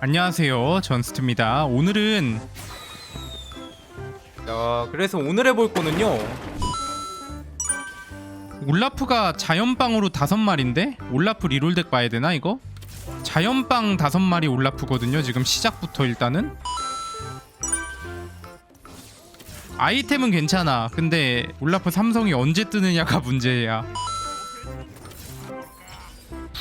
안녕하세요. 전스트입니다. 오늘은 자 그래서 오늘 해볼 거는요. 올라프가 자연빵으로 다섯 마리인데 올라프 리롤덱 봐야 되나 이거? 자연빵 다섯 마리 올라프거든요 지금 시작부터 일단은. 아이템은 괜찮아. 근데 올라프 삼성이 언제 뜨느냐가 문제야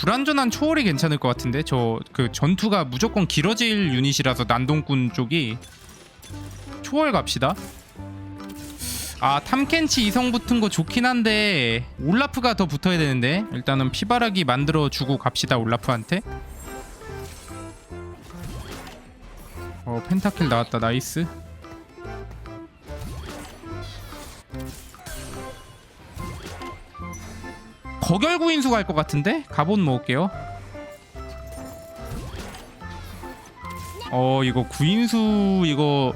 불안전한 초월이 괜찮을 것 같은데 저 그 전투가 무조건 길어질 유닛이라서 난동꾼 쪽이 초월 갑시다. 아 탐켄치 이성 붙은 거 좋긴 한데 올라프가 더 붙어야 되는데 일단은 피바라기 만들어 주고 갑시다 올라프한테. 어 펜타킬 나왔다 나이스. 거결 구 인수 갈 것 같은데? 가본 먹을게요. 어 이거 구인수 이거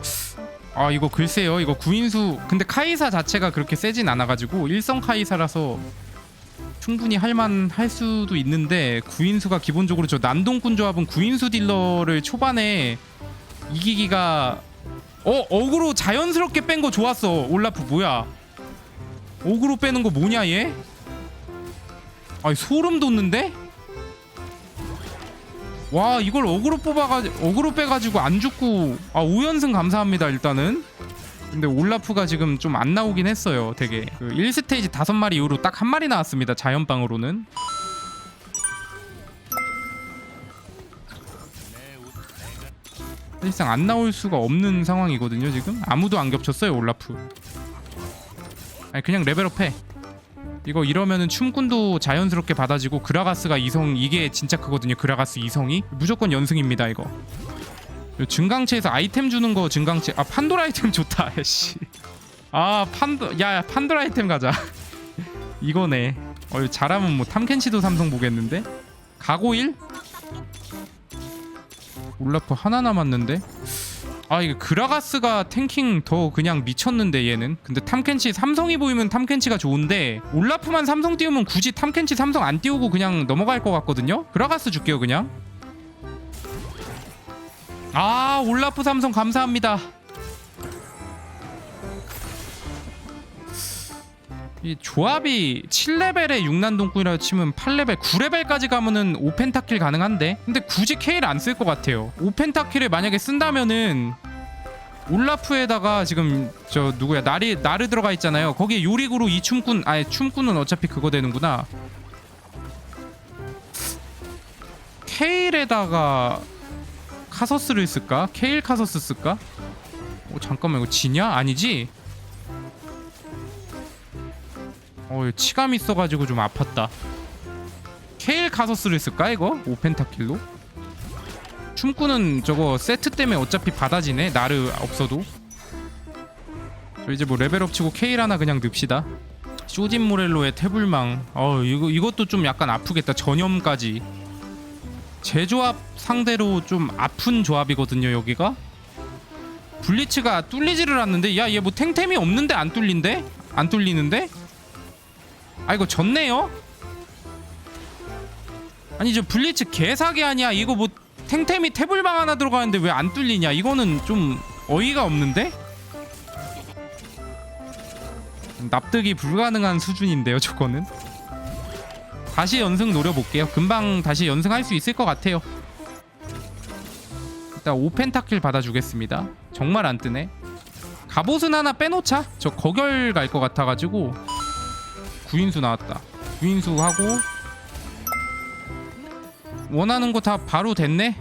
아 이거 글쎄요. 이거 구인수. 근데 카이사 자체가 그렇게 세진 않아가지고 일성 카이사라서 충분히 할만 할 수도 있는데 구인수가 기본적으로 저 난동꾼 조합은 구인수 딜러를 초반에 이기기가 어 어그로 자연스럽게 뺀 거 좋았어. 올라프 뭐야? 어그로 빼는 거 뭐냐 얘? 아니 소름 돋는데? 와 이걸 어그로 뽑아가지고 어그로 빼가지고 안 죽고 아 5연승 감사합니다 일단은. 근데 올라프가 지금 좀 안 나오긴 했어요 되게. 그 1스테이지 다섯 마리 이후로 딱 한 마리 나왔습니다 자연빵으로는. 사실상 안 나올 수가 없는 상황이거든요 지금. 아무도 안 겹쳤어요 올라프. 아니 그냥 레벨업 해 이거 이러면은 춤꾼도 자연스럽게 받아지고 그라가스가 이성 이게 진짜 크거든요. 그라가스 이성이 무조건 연승입니다 이거. 요 증강체에서 아이템 주는 거 증강체 아 판도라 아이템 좋다. 씨. 아 판도 야, 야 판도라 아이템 가자. 이거네. 어 잘하면 뭐 탐켄치도 삼성 보겠는데. 가고 일? 올라프 하나 남았는데. 아 이게 그라가스가 탱킹 더 그냥 미쳤는데 얘는. 근데 탐켄치 삼성이 보이면 탐켄치가 좋은데 올라프만 삼성 띄우면 굳이 탐켄치 삼성 안 띄우고 그냥 넘어갈 것 같거든요? 그라가스 줄게요 그냥. 아 올라프 삼성 감사합니다 이 조합이 7레벨에 6난동꾼이라 치면 8레벨 9레벨까지 가면은 오펜타킬 가능한데 근데 굳이 K를 안 쓸 것 같아요 오펜타킬을 만약에 쓴다면은 올라프에다가 지금 저 누구야 나리 나르 들어가 있잖아요 거기에 요리구로 이 춤꾼 아니 춤꾼은 어차피 그거 되는구나 케일에다가 카서스를 쓸까? 케일 카서스 쓸까? 어 잠깐만 이거 지냐? 아니지? 어 치감 있어가지고 좀 아팠다 케일 카서스를 쓸까 이거? 오펜타킬로? 춤꾼은 저거 세트 때문에 어차피 받아지네 나르 없어도 저 이제 뭐 레벨업 치고 케일 하나 그냥 넣읍시다 쇼진 모렐로의 태블망 어 이거 이것도 좀 약간 아프겠다 전염까지 제조합 상대로 좀 아픈 조합이거든요 여기가 블리츠가 뚫리지를 않는데 야 얘 뭐 탱템이 없는데 안 뚫린데? 안 뚫리는데? 아 이거 졌네요? 아니 저 블리츠 개사기 아니야? 이거 뭐 탱템이 태블방 하나 들어가는데 왜 안 뚫리냐? 이거는 좀 어이가 없는데? 납득이 불가능한 수준인데요 저거는? 다시 연승 노려볼게요. 금방 다시 연승할 수 있을 것 같아요. 일단 오펜타킬 받아주겠습니다. 정말 안 뜨네. 갑옷은 하나 빼놓자. 저 거결 갈 것 같아가지고 구인수 나왔다. 구인수 하고 원하는 거 다 바로 됐네?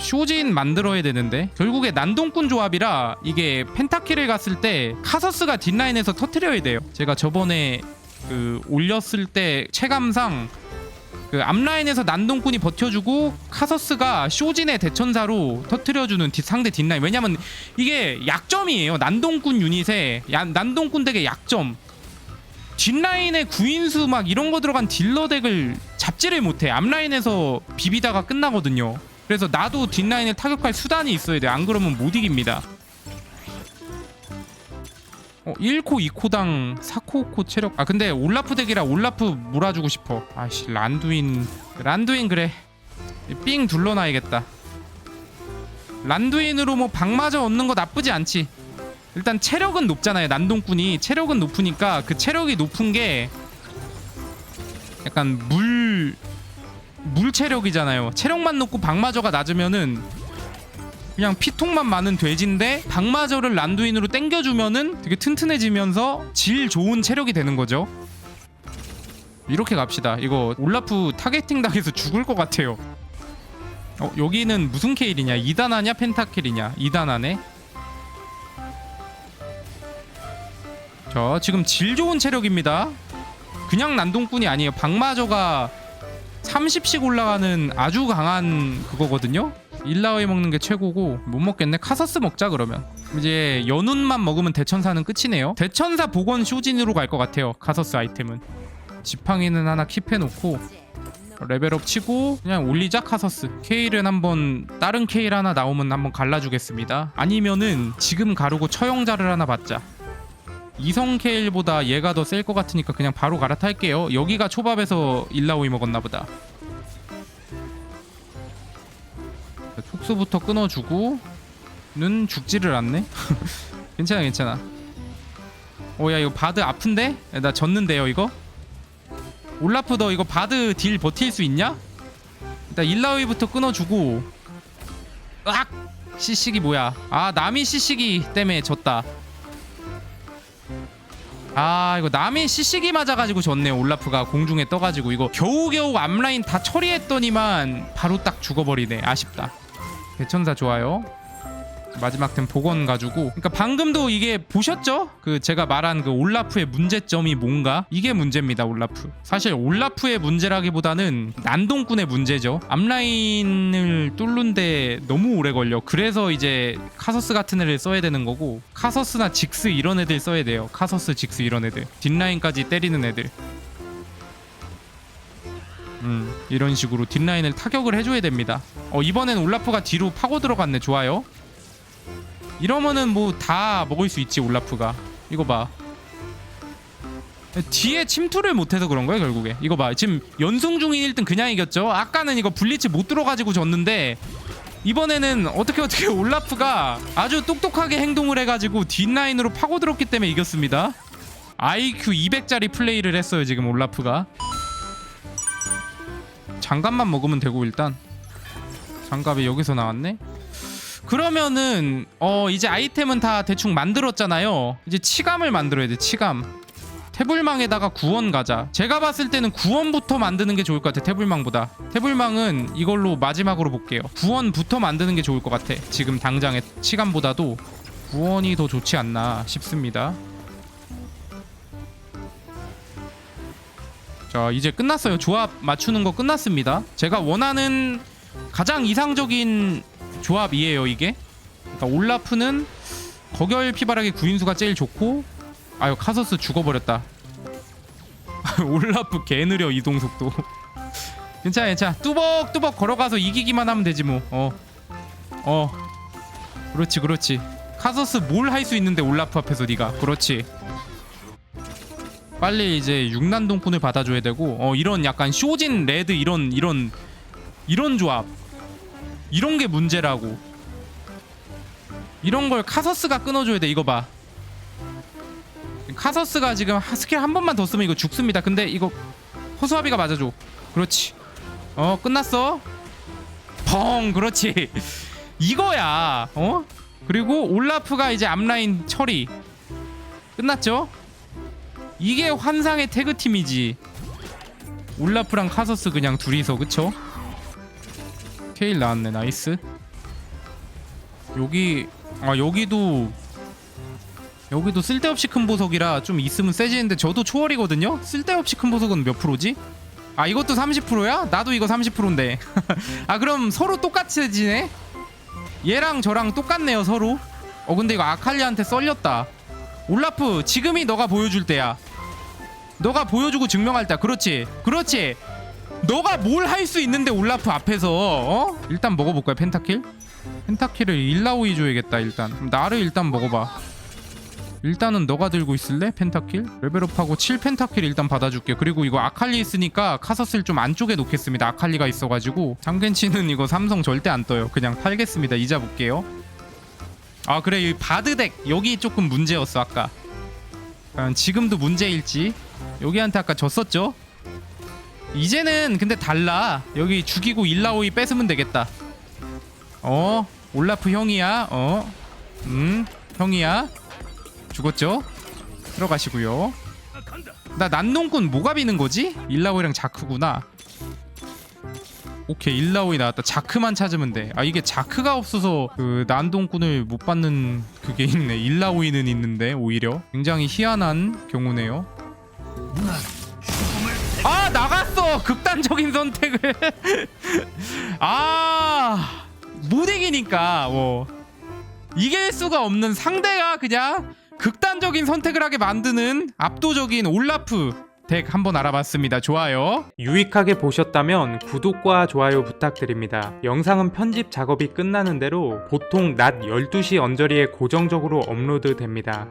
쇼진 만들어야 되는데. 결국에 난동꾼 조합이라 이게 펜타키를 갔을 때 카서스가 뒷라인에서 터트려야 돼요. 제가 저번에 그 올렸을 때 체감상 그 앞라인에서 난동꾼이 버텨주고 카서스가 쇼진의 대천사로 터트려주는 뒷- 상대 뒷라인. 왜냐면 이게 약점이에요. 난동꾼 유닛의 야- 난동꾼 덱의 약점 뒷라인에 구인수 막 이런 거 들어간 딜러 덱을 잡지를 못해. 앞라인에서 비비다가 끝나거든요. 그래서 나도 뒷라인을 타격할 수단이 있어야 돼. 안 그러면 못 이깁니다. 어 1코 2코당 4코 5코 체력. 아 근데 올라프 덱이라 올라프 몰아주고 싶어. 아씨 란두인 란두인 그래. 삥 둘러놔야겠다. 란두인으로 뭐 방마저 얻는 거 나쁘지 않지 일단 체력은 높잖아요. 난동꾼이 체력은 높으니까 그 체력이 높은 게 약간 물... 물 체력이잖아요. 체력만 높고 방마저가 낮으면은 그냥 피통만 많은 돼지인데 방마저를 란두인으로 땡겨주면은 되게 튼튼해지면서 질 좋은 체력이 되는 거죠. 이렇게 갑시다. 이거 올라프 타겟팅 당해서 죽을 것 같아요. 어 여기는 무슨 케일이냐? 2단하냐? 펜타킬이냐? 2단하네 자 지금 질 좋은 체력입니다. 그냥 난동꾼이 아니에요. 방마저가 30씩 올라가는 아주 강한 그거거든요. 일라오이 먹는 게 최고고 못 먹겠네. 카서스 먹자 그러면. 이제 연운만 먹으면 대천사는 끝이네요. 대천사 복원 쇼진으로 갈 것 같아요. 카서스 아이템은. 지팡이는 하나 킵해놓고 레벨업 치고 그냥 올리자 카서스. 케일은 한번 다른 케일 하나 나오면 한번 갈라주겠습니다. 아니면은 지금 가르고 처형자를 하나 받자 이성 케일보다 얘가 더 셀 것 같으니까 그냥 바로 갈아탈게요 여기가 초밥에서 일라오이 먹었나 보다 촉수부터 끊어주고 는 죽지를 않네 괜찮아 괜찮아 오야 이거 바드 아픈데? 나 졌는데요 이거? 올라프 너 이거 바드 딜 버틸 수 있냐? 일단 일라오이부터 끊어주고 으악! 시식이 뭐야 아 남이 시식이 때문에 졌다 아 이거 남이 시식이 맞아가지고 졌네. 올라프가 공중에 떠가지고. 이거 겨우겨우 앞라인 다 처리했더니만 바로 딱 죽어버리네. 아쉽다. 대천사 좋아요 마지막 템 복원 가지고. 그러니까 방금도 이게 보셨죠? 그 제가 말한 그 올라프의 문제점이 뭔가? 이게 문제입니다 올라프. 사실 올라프의 문제라기보다는 난동꾼의 문제죠. 앞라인을 뚫는데 너무 오래 걸려. 그래서 이제 카서스 같은 애를 써야 되는 거고 카서스나 직스 이런 애들 써야 돼요. 카서스 직스 이런 애들. 뒷라인까지 때리는 애들. 음 이런 식으로 뒷라인을 타격을 해줘야 됩니다. 어 이번엔 올라프가 뒤로 파고 들어갔네. 좋아요 이러면은 뭐 다 먹을 수 있지 올라프가. 이거 봐. 뒤에 침투를 못해서 그런 거야 결국에. 이거 봐. 지금 연승 중인 1등 그냥 이겼죠? 아까는 이거 블리츠 못 들어가지고 졌는데 이번에는 어떻게 어떻게 올라프가 아주 똑똑하게 행동을 해가지고 뒷라인으로 파고들었기 때문에 이겼습니다. IQ 200짜리 플레이를 했어요 지금 올라프가. 장갑만 먹으면 되고 일단. 장갑이 여기서 나왔네 그러면은 어 이제 아이템은 다 대충 만들었잖아요. 이제 치감을 만들어야 돼. 치감. 태블망에다가 구원 가자. 제가 봤을 때는 구원부터 만드는 게 좋을 것 같아. 태블망보다. 태블망은 이걸로 마지막으로 볼게요. 구원부터 만드는 게 좋을 것 같아. 지금 당장의 치감보다도 구원이 더 좋지 않나 싶습니다. 자 이제 끝났어요. 조합 맞추는 거 끝났습니다. 제가 원하는 가장 이상적인 조합이에요 이게. 그러니까 올라프는 거결 피바라기 구인수가 제일 좋고 아유 카서스 죽어버렸다. 올라프 개 느려 이동 속도. 괜찮아 괜찮아. 뚜벅뚜벅 걸어가서 이기기만 하면 되지 뭐 어어. 어. 그렇지 그렇지. 카서스 뭘 할 수 있는데 올라프 앞에서 네가. 그렇지. 빨리 이제 육난동꾼을 받아줘야 되고 어 이런 약간 쇼진 레드 이런 이런 이런 조합 이런 게 문제라고. 이런 걸 카서스가 끊어줘야 돼. 이거 봐. 카서스가 지금 하- 스킬 한 번만 더 쓰면 이거 죽습니다. 근데 이거 허수아비가 맞아줘. 그렇지. 어 끝났어. 펑 그렇지. 이거야. 어? 그리고 올라프가 이제 앞라인 처리. 끝났죠? 이게 환상의 태그 팀이지. 올라프랑 카서스 그냥 둘이서 그쵸? 케일 나왔네 나이스. 여기 아 여기도 여기도 쓸데없이 큰 보석이라 좀 있으면 세지는데 저도 초월이거든요? 쓸데없이 큰 보석은 몇 프로지? 아 이것도 30%야? 나도 이거 30%인데. 아 그럼 서로 똑같이 지네? 얘랑 저랑 똑같네요 서로. 어 근데 이거 아칼리한테 썰렸다. 올라프 지금이 너가 보여줄 때야. 너가 보여주고 증명할 때야. 그렇지? 그렇지 너가 뭘 할 수 있는데 올라프 앞에서 어? 일단 먹어볼까요 펜타킬? 펜타킬을 일라오이 줘야겠다 일단. 나를 일단 먹어봐. 일단은 너가 들고 있을래? 펜타킬? 레벨업하고 7 펜타킬 일단 받아줄게 그리고 이거 아칼리 있으니까 카서스를 좀 안쪽에 놓겠습니다. 아칼리가 있어가지고. 장겐치는 이거 삼성 절대 안 떠요. 그냥 팔겠습니다. 이자 볼게요. 아 그래. 이 바드덱. 여기 조금 문제였어 아까. 과연 지금도 문제일지. 여기한테 아까 졌었죠? 이제는 근데 달라. 여기 죽이고 일라오이 뺏으면 되겠다. 어? 올라프 형이야? 어음? 형이야? 죽었죠? 들어가시고요. 나 난농꾼 뭐가 비는 거지? 일라오이랑 자크구나. 오케이 일라오이 나왔다. 자크만 찾으면 돼아 이게 자크가 없어서 그 난동꾼을 못 받는 그게 있네. 일라오이는 있는데 오히려. 굉장히 희한한 경우네요 극단적인 선택을 아 못 이기니까 뭐 이길 수가 없는 상대가 그냥 극단적인 선택을 하게 만드는 압도적인 올라프 덱 한번 알아봤습니다. 좋아요. 유익하게 보셨다면 구독과 좋아요 부탁드립니다. 영상은 편집 작업이 끝나는 대로 보통 낮 12시 언저리에 고정적으로 업로드 됩니다.